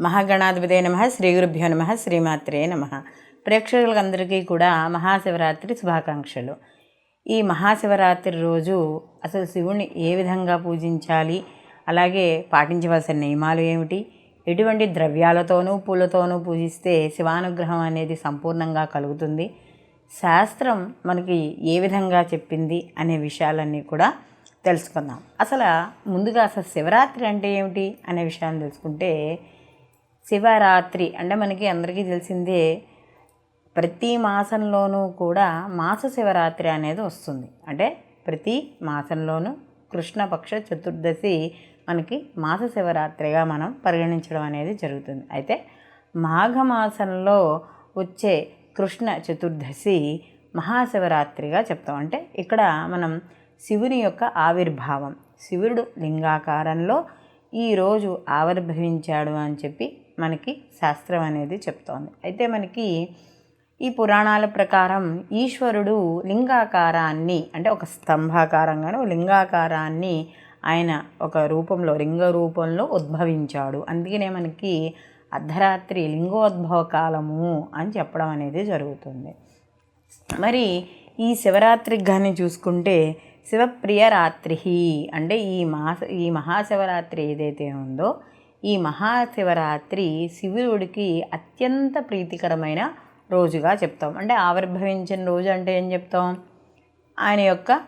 మహాగణాధిపతి నమ శ్రీ గురుభ్యో నమ శ్రీమాత్రే నమ. ప్రేక్షకులందరికీ కూడా మహాశివరాత్రి శుభాకాంక్షలు. ఈ మహాశివరాత్రి రోజు అసలు శివుణ్ణి ఏ విధంగా పూజించాలి? అలాగే పాటించవలసిన నియమాలు ఏమిటి? ఎటువంటి ద్రవ్యాలతోనూ పూలతోనూ పూజిస్తే శివానుగ్రహం అనేది సంపూర్ణంగా కలుగుతుంది. శాస్త్రం మనకి ఏ విధంగా చెప్పింది అనే విషయాలన్నీ కూడా తెలుసుకుందాం. అసలు ముందుగా అసలు శివరాత్రి అంటే ఏమిటి అనే విషయాన్ని తెలుసుకుంటే శివరాత్రి అంటే మనకి అందరికీ తెలిసిందే ప్రతి మాసంలోనూ కూడా మాస శివరాత్రి అనేది వస్తుంది. అంటే ప్రతి మాసంలోనూ కృష్ణపక్ష చతుర్దశి మనకి మాస శివరాత్రిగా మనం పరిగణించడం అనేది జరుగుతుంది. అయితే మాఘమాసంలో వచ్చే కృష్ణ చతుర్దశి మహాశివరాత్రిగా చెప్తాం. అంటే ఇక్కడ మనం శివుని యొక్క ఆవిర్భావం శివుడు లింగాకారంలో ఈరోజు ఆవిర్భవించాడు అని చెప్పి మనకి శాస్త్రం అనేది చెప్తోంది. అయితే మనకి ఈ పురాణాల ప్రకారం ఈశ్వరుడు లింగాకారాన్ని అంటే ఒక స్తంభాకారంగాను లింగాకారాన్ని ఆయన ఒక రూపంలో లింగ రూపంలో ఉద్భవించాడు. అందుకనే మనకి అర్ధరాత్రి లింగోద్భవ కాలము అని చెప్పడం అనేది జరుగుతుంది. మరి ఈ శివరాత్రికి కానీ చూసుకుంటే శివప్రియ రాత్రి అంటే ఈ మాస ఈ మహాశివరాత్రి ఏదైతే ఉందో ఈ మహాశివరాత్రి శివుడికి అత్యంత ప్రీతికరమైన రోజుగా చెప్తాం. అంటే ఆవిర్భవించిన రోజు అంటే ఏం చెప్తాం? ఆయన యొక్క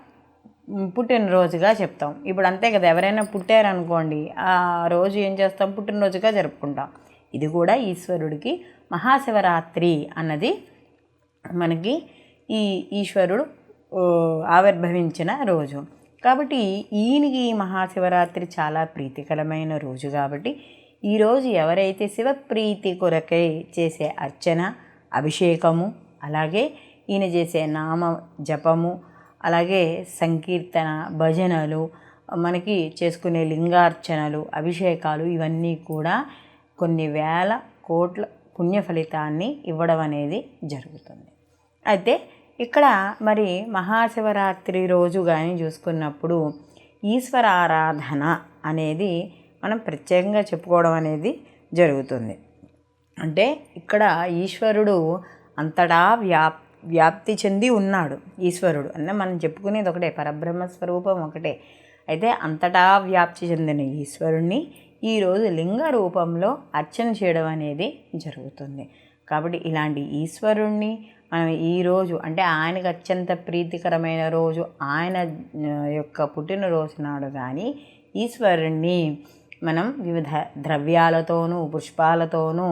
పుట్టినరోజుగా చెప్తాం. ఇప్పుడు అంతే కదా ఎవరైనా పుట్టారనుకోండి ఆ రోజు ఏం చేస్తాం? పుట్టినరోజుగా జరుపుకుంటాం. ఇది కూడా ఈశ్వరుడికి మహాశివరాత్రి అన్నది మనకి ఈ ఈశ్వరుడు ఆవిర్భవించిన రోజు. కాబట్టి ఈయనకి ఈ మహాశివరాత్రి చాలా ప్రీతికరమైన రోజు కాబట్టి ఈరోజు ఎవరైతే శివప్రీతి కొరకై చేసే అర్చన అభిషేకము అలాగే ఈయన చేసే నామ జపము అలాగే సంకీర్తన భజనలు మనకి చేసుకునే లింగార్చనలు అభిషేకాలు ఇవన్నీ కూడా కొన్ని వేల కోట్ల పుణ్య ఫలితాన్ని ఇవ్వడం అనేది జరుగుతుంది. అయితే ఇక్కడ మరి మహాశివరాత్రి రోజు కానీ చూసుకున్నప్పుడు ఈశ్వర ఆరాధన అనేది మనం ప్రత్యేకంగా చెప్పుకోవడం అనేది జరుగుతుంది. అంటే ఇక్కడ ఈశ్వరుడు అంతటా వ్యాప్ వ్యాప్తి చెంది ఉన్నాడు ఈశ్వరుడు. అంటే మనం చెప్పుకునేది ఒకటే పరబ్రహ్మ స్వరూపం ఒకటే. అయితే అంతటా వ్యాప్తి చెందిన ఈశ్వరుణ్ణి ఈరోజు లింగ రూపంలో అర్చన చేయడం అనేది జరుగుతుంది. కాబట్టి ఇలాంటి ఈశ్వరుణ్ణి మనం ఈరోజు అంటే ఆయనకు అత్యంత ప్రీతికరమైన రోజు ఆయన యొక్క పుట్టినరోజు నాడు కానీ ఈశ్వరుణ్ణి మనం వివిధ ద్రవ్యాలతోనూ పుష్పాలతోనూ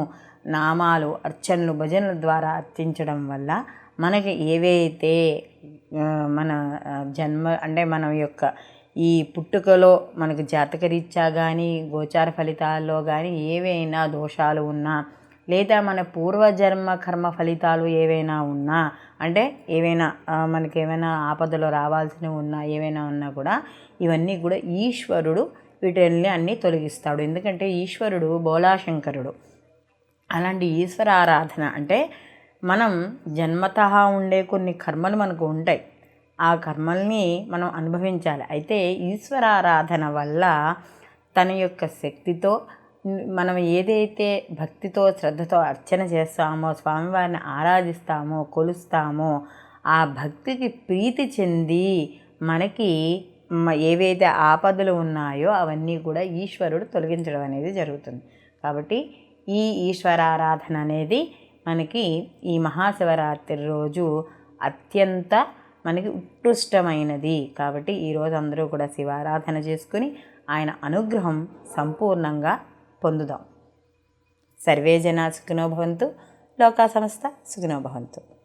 నామాలు అర్చనలు భజనల ద్వారా అర్చించడం వల్ల మనకి ఏవైతే మన జన్మ అంటే మన యొక్క ఈ పుట్టుకలో మనకు జాతకరీత్యా కానీ గోచార ఫలితాల్లో కానీ ఏవైనా దోషాలు ఉన్నా లేదా మన పూర్వజన్మ కర్మ ఫలితాలు ఏవైనా ఉన్నా అంటే ఏవైనా మనకి ఏమైనా ఆపదలు రావాల్సినవి ఉన్నా ఏవైనా ఉన్నా కూడా ఇవన్నీ కూడా ఈశ్వరుడు వీటిని అన్నీ తొలగిస్తాడు. ఎందుకంటే ఈశ్వరుడు బోలాశంకరుడు. అలాంటి ఈశ్వర ఆరాధన అంటే మనం జన్మత ఉండే కొన్ని కర్మలు మనకు ఉంటాయి. ఆ కర్మల్ని మనం అనుభవించాలి. అయితే ఈశ్వరారాధన వల్ల తన యొక్క శక్తితో మనం ఏదైతే భక్తితో శ్రద్ధతో అర్చన చేస్తామో స్వామివారిని ఆరాధిస్తామో కొలుస్తామో ఆ భక్తికి ప్రీతి చెంది మనకి ఏవైతే ఆపదలు ఉన్నాయో అవన్నీ కూడా ఈశ్వరుడు తొలగించడం అనేది జరుగుతుంది. కాబట్టి ఈ ఈశ్వరారాధన అనేది మనకి ఈ మహాశివరాత్రి రోజు అత్యంత మనకి ఉత్కృష్టమైనది. కాబట్టి ఈరోజు అందరూ కూడా శివారాధన చేసుకుని ఆయన అనుగ్రహం సంపూర్ణంగా పొందుదాం. సర్వే జనా సుఖినో భవంతు. లోకా సంస్థ సుఖినో భవంతు.